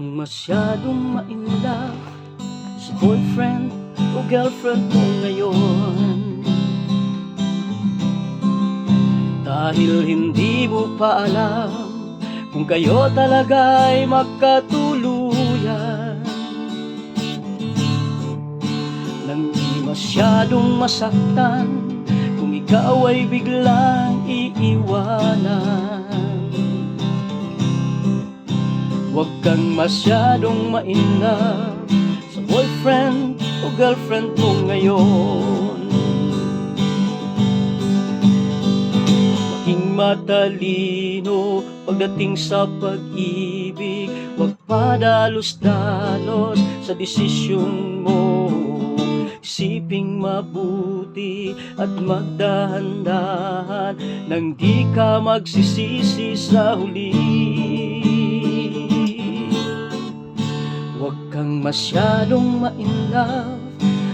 masyadong ma-inlove Sa boyfriend o girlfriend mo ngayon. Dahil hindi mo pa alam Kung kayo talaga ay magkatuluyan. Nang di masyadong masaktan Kung ikaw ay biglang iiwanan Huwag kang masyadong ma-inlove Sa boyfriend o girlfriend mo ngayon. Maging matalino pagdating sa pag-ibig. Huwag padalos-dalos sa desisyon mo. Isiping mabuti at magdahan-dahan Nang di ka magsisisi sa huli kang masyadong ma-inlove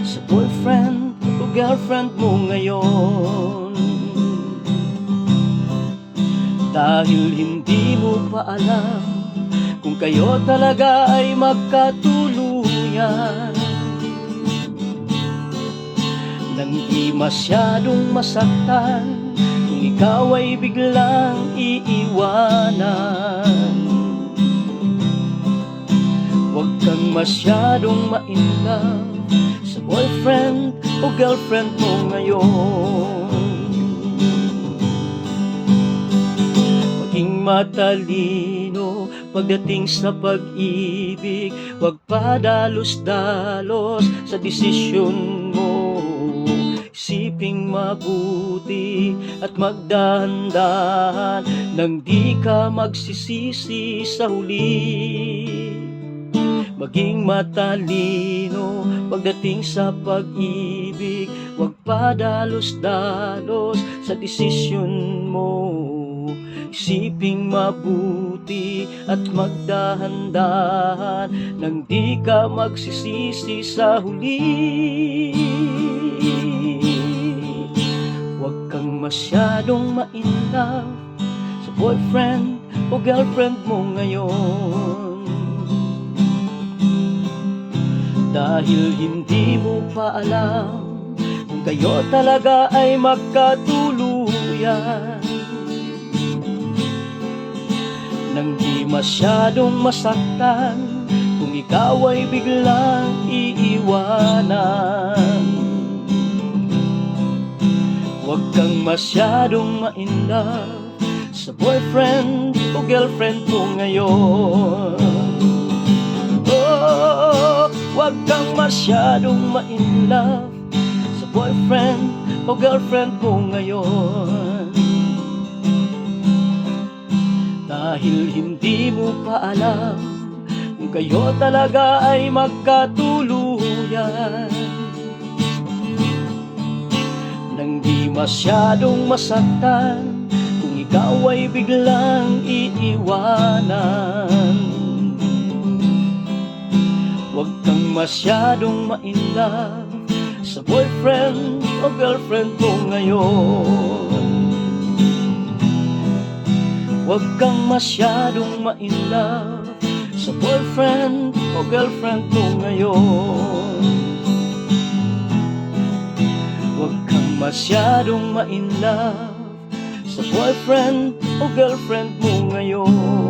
Sa boyfriend o girlfriend mo ngayon. Dahil hindi mo pa alam Kung kayo talaga ay magkatuluyan. Nang di masyadong masaktan Kung ikaw ay biglang iiwanan masyadong ma-inlove Sa boyfriend o girlfriend mo ngayon. Maging matalino pagdating sa pag-ibig. Huwag padalos-dalos sa desisyon mo. Isiping mabuti at magdahan-dahan Nang di ka magsisisi sa huli Maging matalino pagdating sa pag-ibig. Huwag padalos-dalos sa desisyon mo. Isiping mabuti at magdahan-dahan Nang di ka magsisisi sa huli. Huwag kang masyadong ma-inlove Sa boyfriend o girlfriend mo ngayon Dahil hindi mo pa alam Kung kayo talaga ay magkatuluyan. Nang di masyadong masaktan Kung ikaw ay biglang iiwanan. Huwag kang masyadong ma-inlove Sa boyfriend o girlfriend mo ngayon Huwag kang masyadong ma-inlove Sa boyfriend o girlfriend mo ngayon. Dahil hindi mo pa alam Kung kayo talaga ay magkatuluyan. Nang di masyadong masaktan Kung ikaw ay biglang iiwanan Huwag kang masyadong ma-inlove Sa boyfriend o girlfriend mo ngayon. Huwag kang masyadong ma-inlove Sa boyfriend o girlfriend mo ngayon. Huwag kang masyadong ma-inlove Sa boyfriend o girlfriend mo ngayon